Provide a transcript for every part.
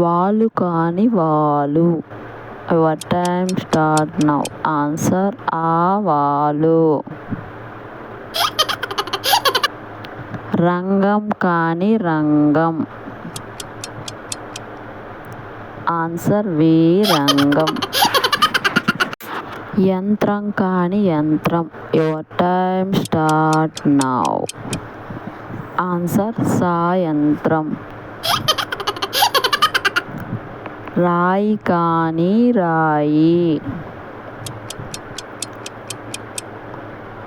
వాళ్ళు కాని వాళ్ళు. Your time start now answer ఆ వాళ్ళు. రంగం కాని రంగం. ఆన్సర్ వి రంగం. యంత్రం కాని యంత్రం. Your time start now answer సాయంత్రం రాయి కాని రాయి.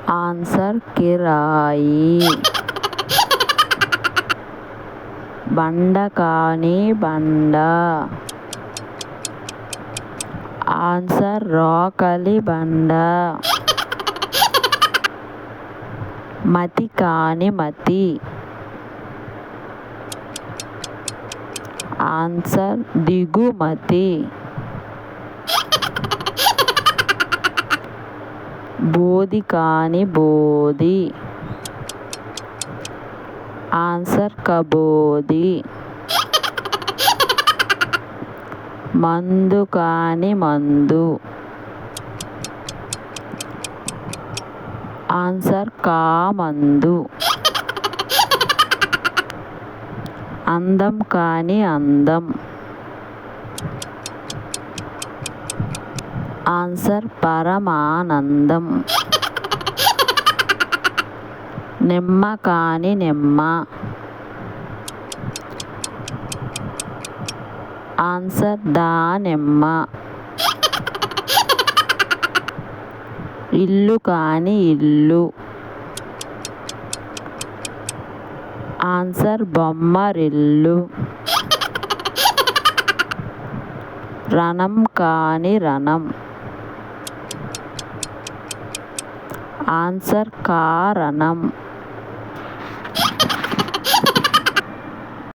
ఆన్సర్ కిరాయి బండ కాని బండ. ఆన్సర్ రోకలి బండ. మతి కాని మతి. ఆన్సర్ దిగుమతి. బోధి కాని బోధి. ఆన్సర్ కబోధి. మందు కాని మందు. ఆన్సర్ కామందు అందం కాని అందం. ఆన్సర్ పరమానందం. నిమ్మ కాని నిమ్మ. ఆన్సర్ దానిమ్మ ఇల్లు కాని ఇల్లు. ఆన్సర్ బొమ్మరిల్లు. రణం కాని రణం. ఆన్సర్ కారణం.